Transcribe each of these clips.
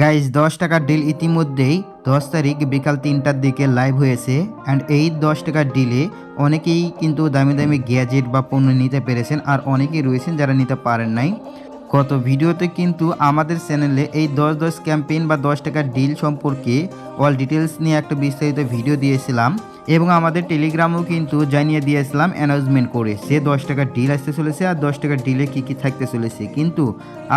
Guys দশ টাকার deal ইতিমধ্যেই দশ তারিখ বিকাল তিনটার দিকে লাইভ হয়েছে অ্যান্ড এই দশ টাকার ডিলে অনেকেই কিন্তু দামি দামি গ্যাজেট বা পণ্য নিতে পেরেছেন আর অনেকেই রয়েছেন যারা নিতে পারেন নাই। গত ভিডিওতে কিন্তু আমাদের চ্যানেলে এই দশ দশ ক্যাম্পেইন বা দশ টাকার ডিল সম্পর্কে অল ডিটেলস নিয়ে একটা বিস্তারিত ভিডিও দিয়েছিলাম এবং আমাদের টেলিগ্রামেও কিন্তু জানিয়ে দিয়েছিলাম অ্যানাউন্সমেন্ট করে সে দশ টাকার ডিল আসতে চলেছে আর দশ টাকার ডিলে কী কী থাকতে চলেছে। কিন্তু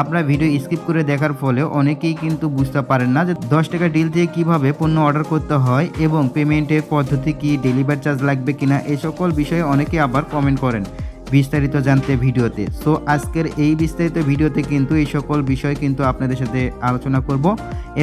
আপনার ভিডিও স্কিপ করে দেখার ফলে অনেকেই কিন্তু বুঝতে পারেন না যে দশ টাকা ডিল থেকে কীভাবে পণ্য অর্ডার করতে হয় এবং পেমেন্টের পদ্ধতি কি ডেলিভারি চার্জ লাগবে কিনা, এই সকল বিষয়ে অনেকে আবার কমেন্ট করেন। বিস্তারিত জানতে ভিডিওতে। সো আজকের এই বিস্তারিত ভিডিওতে কিন্তু এই সকল বিষয় কিন্তু আপনাদের সাথে আলোচনা করব।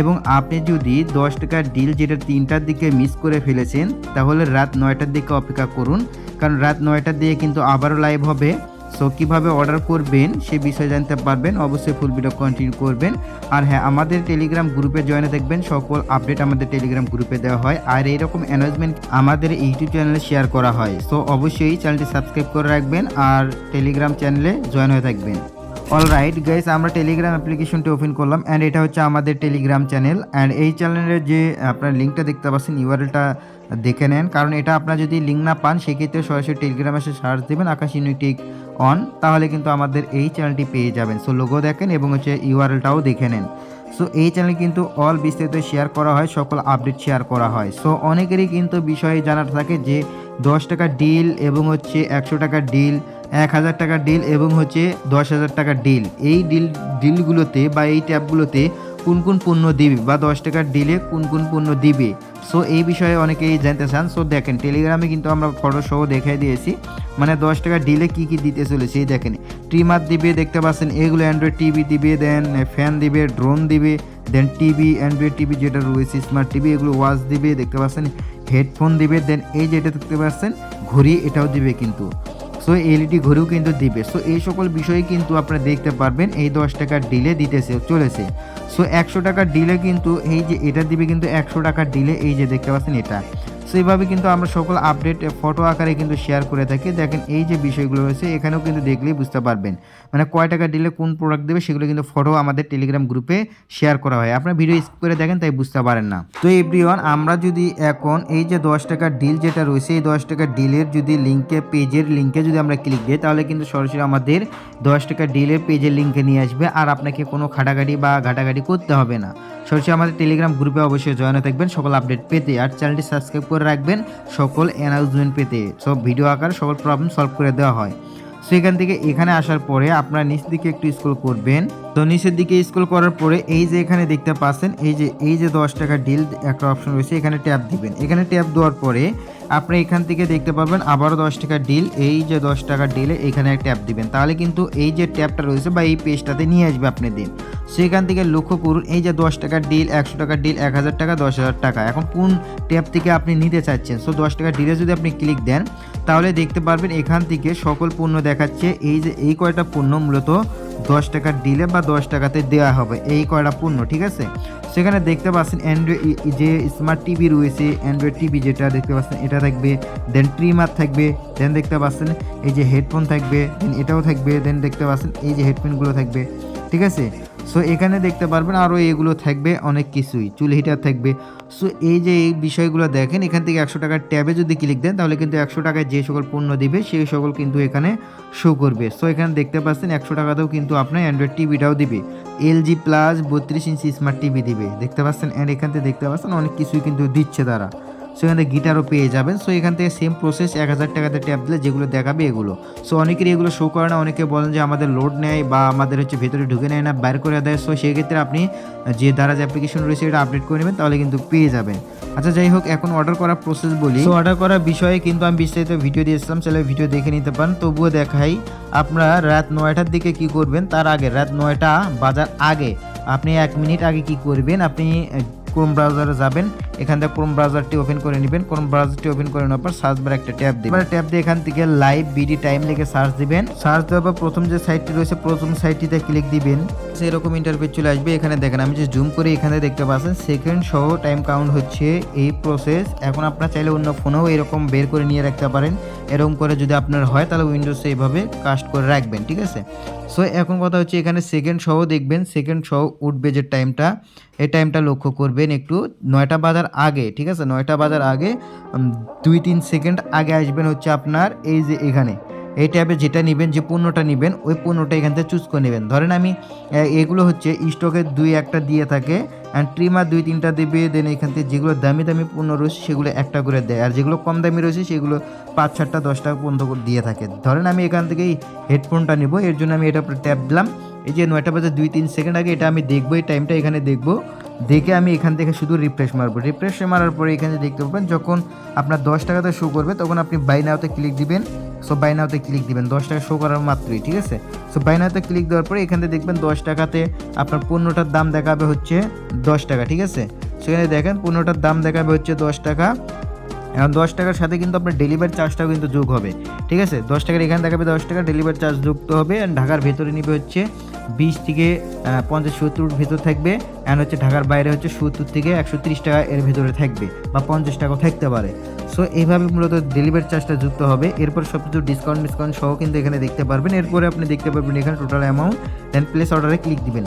এবং আপনি যদি দশ টাকার ডিল যেটা তিনটার দিকে মিস করে ফেলেছেন, তাহলে রাত নয়টার দিকে অপেক্ষা করুন। কারণ রাত নয়টার দিকে কিন্তু আবারও লাইভ হবে। সো কীভাবে অর্ডার করবেন সে বিষয়ে জানতে পারবেন। অবশ্যই ফুল ভিডিও কন্টিনিউ করবেন। আর হ্যাঁ আমাদের টেলিগ্রাম গ্রুপে জয়েনে দেখবেন। সকল আপডেট আমাদের টেলিগ্রাম গ্রুপে দেওয়া হয়। আর এইরকম অ্যানাউন্সমেন্ট আমাদের ইউটিউব চ্যানেলে শেয়ার করা হয়। সো অবশ্যই চ্যানেলটি সাবস্ক্রাইব করে রাখবেন আর টেলিগ্রাম চ্যানেলে জয়েন হয়ে থাকবেন। অল রাইট গাইস আমরা টেলিগ্রাম অ্যাপ্লিকেশনটি ওপেন করলাম অ্যান্ড এটা হচ্ছে আমাদের টেলিগ্রাম চ্যানেল অ্যান্ড এই চ্যানেলের যে, আপনার লিঙ্কটা দেখতে পাচ্ছেন ইউআরএলটা দেখে নেন, কারণ এটা আপনার যদি লিঙ্ক না পান, সেক্ষেত্রে সরাসরি টেলিগ্রামে এসে সার্চ দেবেন, আকাশ ইউনিটিক অন তাহলে কিন্তু আমাদের এই চ্যানেলটি পেয়ে যাবেন। সো লোগো দেখেন এবং হচ্ছে ইউআরএলটাও দেখে নেন। সো এই চ্যানেল কিন্তু অল বিস্তারিত শেয়ার করা হয়, সকল আপডেট শেয়ার করা হয়। সো অনেকেরই কিন্তু বিষয়ে জানার থাকে যে, দশ টাকা ডিল এবং হচ্ছে একশো টাকার ডিল এক হাজার টাকার ডিল এবং হচ্ছে দশ হাজার টাকার ডিল এই ডিল ডিলগুলোতে বা এই ট্যাবগুলোতে কোন কোন পণ্য দিবে বা দশ টাকার ডিলে কোন কোন পণ্য দিবে? সো এই বিষয়ে অনেকেই জানতে চান। সো দেখেন টেলিগ্রামে কিন্তু আমরা ফটো সহ দেখাই দিয়েছি। মানে দশ টাকার ডিলে কি কি দিতে চলেছে, এই দেখেন। ট্রিমার দিবে, দেখতে পাচ্ছেন, এগুলো অ্যান্ড্রয়েড টিভি দিবে দেন ফ্যান দিবে ড্রোন দিবে দেন টিভি অ্যান্ড্রয়েড টিভি যেটা রয়েছে স্মার্ট টিভি এগুলো ওয়াচ দিবে, দেখতে পাচ্ছেন হেডফোন দিবে দেন এই যেটা দেখতে পাচ্ছেন, ঘড়ি এটাও দিবে কিন্তু। সো এলইডি ঘড়িও কিন্তু দিবে। সো এই সকল বিষয়ে কিন্তু আপনারা দেখতে পারবেন, এই দশ টাকার ডিলে দিতেছে, চলেছে। সো একশো টাকার ডিলে কিন্তু এই যে এটা দিবে কিন্তু একশো টাকার ডিলে এই যে দেখতে পাচ্ছেন এটা। সো এইভাবে কিন্তু আমরা সকল আপডেট ফটো আকারে কিন্তু শেয়ার করে থাকি। দেখেন এই যে বিষয়গুলো রয়েছে, এখানেও কিন্তু দেখলেই বুঝতে পারবেন। মানে কয় টাকা দিলে কোন প্রোডাক্ট দেবে সেগুলো কিন্তু ফটো আমাদের টেলিগ্রাম গ্রুপে শেয়ার করা হয়। আপনার ভিডিও স্কিপ করে দেখেন, তাই বুঝতে পারেন না। তো এভরিওয়ান আমরা যদি এখন এই যে দশ টাকার ডিল যেটা রয়েছে, এই দশ টাকার ডিলের যদি লিঙ্কে পেজের লিঙ্কে যদি আমরা ক্লিক দিই, তাহলে কিন্তু সরাসরি আমাদের দশ টাকার ডিলের পেজের লিঙ্কে নিয়ে আসবে। আর আপনাকে কোনো খাটাঘাটি বা ঘাটাঘাটি করতে হবে না। সরাসরি আমাদের টেলিগ্রাম গ্রুপে অবশ্যই জয়েন থাকবেন। সকল আপডেট পেতে আর চ্যানেলটি সাবস্ক্রাইব করে রাখবেন সকল অ্যানাউন্সমেন্ট পেতে। সব ভিডিও আকারে সকল প্রবলেম সলভ করে দেওয়া হয়। সো এখান থেকে এখানে আসার পরে আপনারা নিচ দিকে একটু স্ক্রল করবেন। তো নিচের দিকে স্কুল করার পরে এই যে এখানে দেখতে পাচ্ছেন, এই যে এই যে দশ টাকা ডিল একটা অপশন রয়েছে, এখানে ট্যাপ দিবেন। এখানে ট্যাপ দেওয়ার পরে আপনি এখান থেকে দেখতে পাবেন আবারও দশ টাকার ডিল এই যে দশ টাকার ডিলে এখানে ট্যাপ দিবেন। তাহলে কিন্তু এই যে ট্যাপটা রয়েছে বা এই পেজটাতে নিয়ে আসবে আপনাদের। সেখান থেকে লক্ষ্য করুন, এই যে দশ টাকার ডিল একশো টাকার ডিল এক হাজার টাকা, দশ হাজার টাকা। এখন কোন ট্যাপ থেকে আপনি নিতে চাচ্ছেন? সো দশ টাকার ডিলে যদি আপনি ক্লিক দেন, তাহলে দেখতে পারবেন এখান থেকে সকল পণ্য দেখাচ্ছে। এই যে, এই কয়টা পণ্য মূলত দশ টাকার ডিলে বা দশ টাকাতে দেওয়া হবে। এই কয়টা পণ্য, ঠিক আছে? সেখানে দেখতে পাচ্ছেন অ্যান্ড্রয়েড যে স্মার্ট টিভি রয়েছে অ্যান্ড্রয়েড টিভি যেটা দেখতে পাচ্ছেন, এটা থাকবে দেন ট্রিমার থাকবে দেন দেখতে পাচ্ছেন এই যে হেডফোন থাকবে দেন এটাও থাকবে দেন দেখতে পাচ্ছেন এই যে হেডফোনগুলো থাকবে, ঠিক আছে? সো এখানে দেখতে পারবেন আরও এগুলো থাকবে, অনেক কিছুই। চুল হিটার থাকবে। সো এই যে এই বিষয়গুলো দেখেন, এখান থেকে একশো টাকার ট্যাবে যদি ক্লিক দেন, তাহলে কিন্তু একশো টাকায় যে সকল পণ্য দিবে সেই সকল কিন্তু এখানে শো করবে। সো এখানে দেখতে পাচ্ছেন একশো টাকাতেও কিন্তু আপনার অ্যান্ড্রয়েড টিভিটাও দিবে। এলজি প্লাস বত্রিশ ইঞ্চি স্মার্ট টিভি দিবে। দেখতে পাচ্ছেন অ্যান্ড এখান থেকে দেখতে পাচ্ছেন, অনেক কিছুই কিন্তু দিচ্ছে তারা। সো এখান থেকে গিটারও পেয়ে যাবেন। সো এখান থেকে সেম প্রসেস এক হাজার টাকাতে ট্যাব দিলে যেগুলো দেখাবে এগুলো। সো অনেকেরই এগুলো শো করে না, অনেকে বলেন যে আমাদের লোড নেয় বা আমাদের হচ্ছে ভেতরে ঢুকে নেয় না বাইর করে দেয়। সো সেক্ষেত্রে আপনি যে দ্বারা যে অ্যাপ্লিকেশন রয়েছে এটা আপডেট করে নেবেন, তাহলে কিন্তু পেয়ে যাবেন। আচ্ছা যাই হোক, এখন অর্ডার করার প্রসেস বলি। সো অর্ডার করার বিষয়ে কিন্তু আমি বিস্তারিত ভিডিও দিয়েছিলাম চাইলে ভিডিও দেখে নিতে পারেন। তবুও দেখাই, আপনারা রাত নয়টার দিকে কি করবেন? তার আগে, রাত নয়টা বাজার আগে, আপনি এক মিনিট আগে কি করবেন? আপনি ক্রোম ব্রাউজারে যাবেন। এখান থেকে ক্রোম ব্রাউজারটি ওপেন করে নেবেন। ক্রোম ব্রাউজারটি ওপেন করে নেওয়ার পর সার্চ বার একটা ট্যাব দিবেন। এবার ট্যাব দিয়ে এখান থেকে লাইভ বিডি টাইম লিখে সার্চ দিবেন। সার্চ দেওয়ার পর প্রথম যে সাইটটি রয়েছে প্রথম সাইটটিতে ক্লিক দিবেন। সেরকম ইন্টারভিউ চলে আসবে এখানে দেখেন আমি যে জুম করে এখানে দেখতে পাচ্ছেন সেকেন্ড সহ টাইম কাউন্ট হচ্ছে এই প্রসেস এখন আপনার চাইলে অন্য ফোনেও এরকম বের করে নিয়ে রাখতে পারেন। এরকম করে যদি আপনার হয়, তাহলে উইন্ডোজে এইভাবে কাস্ট করে রাখবেন, ঠিক আছে? সো এখন কথা হচ্ছে এখানে সেকেন্ড সহ দেখবেন সেকেন্ড সহ উঠবে যে টাইমটা এই টাইমটা লক্ষ্য করবেন একটু, নয়টা বাজার আগে, ঠিক আছে? নয়টা বাজার আগে দুই, তিন সেকেন্ড আগে আসবেন হচ্ছে আপনার, এই যে এখানে। এই ট্যাবে যেটা নেবেন, যে পণ্যটা নেবেন, ওই পণ্যটা এখান থেকে চুজ করে নেবেন। ধরেন আমি এগুলো হচ্ছে স্টকে দুই, একটা দিয়ে থাকে অ্যান্ড ট্রিমার দুই, তিনটা দেবে দেন এখান থেকে যেগুলো দামি দামি পণ্য রয়েছে, সেগুলো একটা করে দেয়। আর যেগুলো কম দামি রয়েছে, সেগুলো পাঁচ সাতটা দশটা পর্যন্ত দিয়ে থাকে। ধরেন আমি এখান থেকে এই হেডফোনটা নেব, এর জন্য আমি এটা ট্যাপ দিলাম। এই যে, নয়টা বাজে দুই, তিন সেকেন্ড আগে এটা আমি দেখব, এই টাইমটা এখানে দেখব। দেখে আমি এখান থেকে শুধু রিফ্রেশ মারবো। রিফ্রেশ মারার পরে এখানে দেখতে পাবেন যখন আপনার দশ টাকাতে শো করবে, তখন আপনি বাই নাওতে ক্লিক দিবেন। সো বাই নাওতে ক্লিক দিবেন। দশ টাকা শো করার মাত্রই, ঠিক আছে? সো বাই নাওতে ক্লিক দেওয়ার পরে এখানে দেখবেন দশ টাকাতে আপনার পণ্যটার দাম দেখাবে হচ্ছে দশ টাকা, ঠিক আছে? সেখানে দেখেন পণ্যটার দাম দেখাবে হচ্ছে দশ টাকা। এখন দশ টাকার সাথে কিন্তু আপনার ডেলিভারি চার্জটাও কিন্তু যোগ হবে, ঠিক আছে? দশ টাকার এখানে দেখাবে দশ টাকা ডেলিভারি চার্জ যুক্ত হবে। ঢাকার ভেতরে নিবে হচ্ছে বিশ থেকে পঞ্চাশ, সত্তর ভেতর থাকবে। অ্যান্ড হচ্ছে ঢাকার বাইরে হচ্ছে সত্তর থেকে একশো তিরিশ টাকা এর ভেতরে থাকবে বা পঞ্চাশ টাকাও থাকতে পারে। সো এইভাবে মূলত ডেলিভারি চার্জটা যুক্ত হবে। এরপর সব কিছু ডিসকাউন্ট ডিসকাউন্ট সহ কিন্তু এখানে দেখতে পারবেন। এরপরে আপনি দেখতে পারবেন এখানে টোটাল অ্যামাউন্ট দেন প্লেস অর্ডারে ক্লিক দিবেন।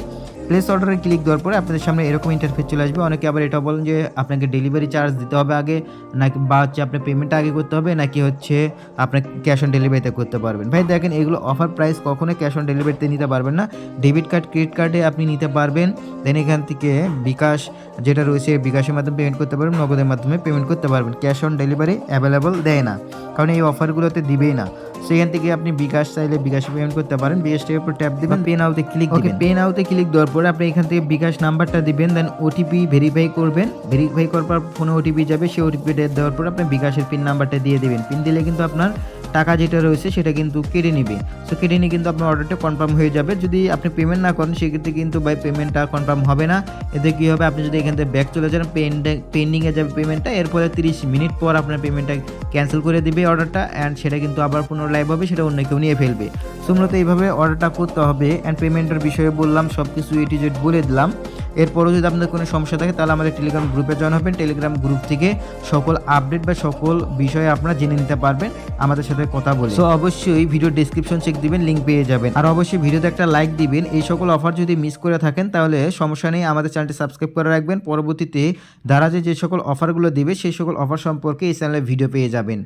প্লেস অর্ডারে ক্লিক দেওয়ার পরে আপনাদের সামনে এরকম ইন্টারফেস চলে আসবে। অনেকে আবার এটা বলেন যে আপনাকে ডেলিভারি চার্জ দিতে হবে আগে, নাকি বা হচ্ছে আপনার পেমেন্টটা আগে করতে হবে, নাকি হচ্ছে আপনার ক্যাশ অন ডেলিভারিতে করতে পারবেন। ভাই, দেখেন এগুলো অফার প্রাইস কখনোই ক্যাশ অন ডেলিভারিতে নিতে পারবেন না। ডেবিট কার্ড ক্রেডিট কার্ডে আপনি নিতে পারবেন। দেন এখান থেকে বিকাশ যেটা রয়েছে, বিকাশের মাধ্যমে পেমেন্ট করতে পারবেন, নগদের মাধ্যমে পেমেন্ট করতে পারবেন। ক্যাশ অন ডেলিভারি অ্যাভেলেবল দেয় না। কারণ এই অফারগুলোতে দিবেই না। সেখান থেকে আপনি বিকাশ চাইলে বিকাশে পেমেন্ট করতে পারেন। বিকাশ টের উপর ট্যাপ দিবেন। পে নাওতে ক্লিক দিবেন। পে নাওতে ক্লিক দেওয়ার পরে আপনি এখান থেকে বিকাশ নাম্বারটা দিবেন দেন ওটিপি ভেরিফাই করবেন। ভেরিফাই করার পর ফোনে ওটিপি যাবে সেই ওটিপি দেওয়ার পর আপনি বিকাশের পিন নাম্বারটা দিয়ে দিবেন। পিন দিলে কিন্তু আপনার টাকা যেটা রয়েছে সেটা কিন্তু কেটে নিবে। সো কেটে নিয়ে কিন্তু আপনার অর্ডারটা কনফার্ম হয়ে যাবে। যদি আপনি পেমেন্ট না করেন সেক্ষেত্রে কিন্তু বাই পেমেন্টটা কনফার্ম হবে না। এতে কী হবে? আপনি যদি এখান থেকে ব্যাক চলে যান পেন্ডিংয়ে যাবে পেমেন্টটা এরপরে তিরিশ মিনিট পর আপনার পেমেন্টটা ক্যান্সেল করে দিবে অর্ডারটা অ্যান্ড সেটা কিন্তু আবার পুনর লাইভ হবে সেটা অন্য কেউ নিয়ে ফেলবে। সো মূলত এইভাবে অর্ডারটা করতে হবে অ্যান্ড পেমেন্টের বিষয়ে বললাম সব কিছু এটি জেড বলে দিলাম। এরপরও যদি আপনাদের কোনো সমস্যা থাকে, তাহলে আমাদের টেলিগ্রাম গ্রুপে জয়েন হবেন। টেলিগ্রাম গ্রুপ থেকে সকল আপডেট বা সকল বিষয়ে আপনারা জেনে নিতে পারবেন, আমাদের সাথে কথা বলে। সো অবশ্যই ভিডিও ডিসক্রিপশন চেক দিবেন লিঙ্ক পেয়ে যাবেন। আর অবশ্যই ভিডিওতে একটা লাইক দিবেন। এই সকল অফার যদি মিস করে থাকেন, তাহলে সমস্যা নেই, আমাদের চ্যানেলটি সাবস্ক্রাইব করে রাখবেন। পরবর্তীতে দ্বারা যে যে সকল অফারগুলো দিবে, সেই সকল অফার সম্পর্কে এই চ্যানেলে ভিডিও পেয়ে যাবেন।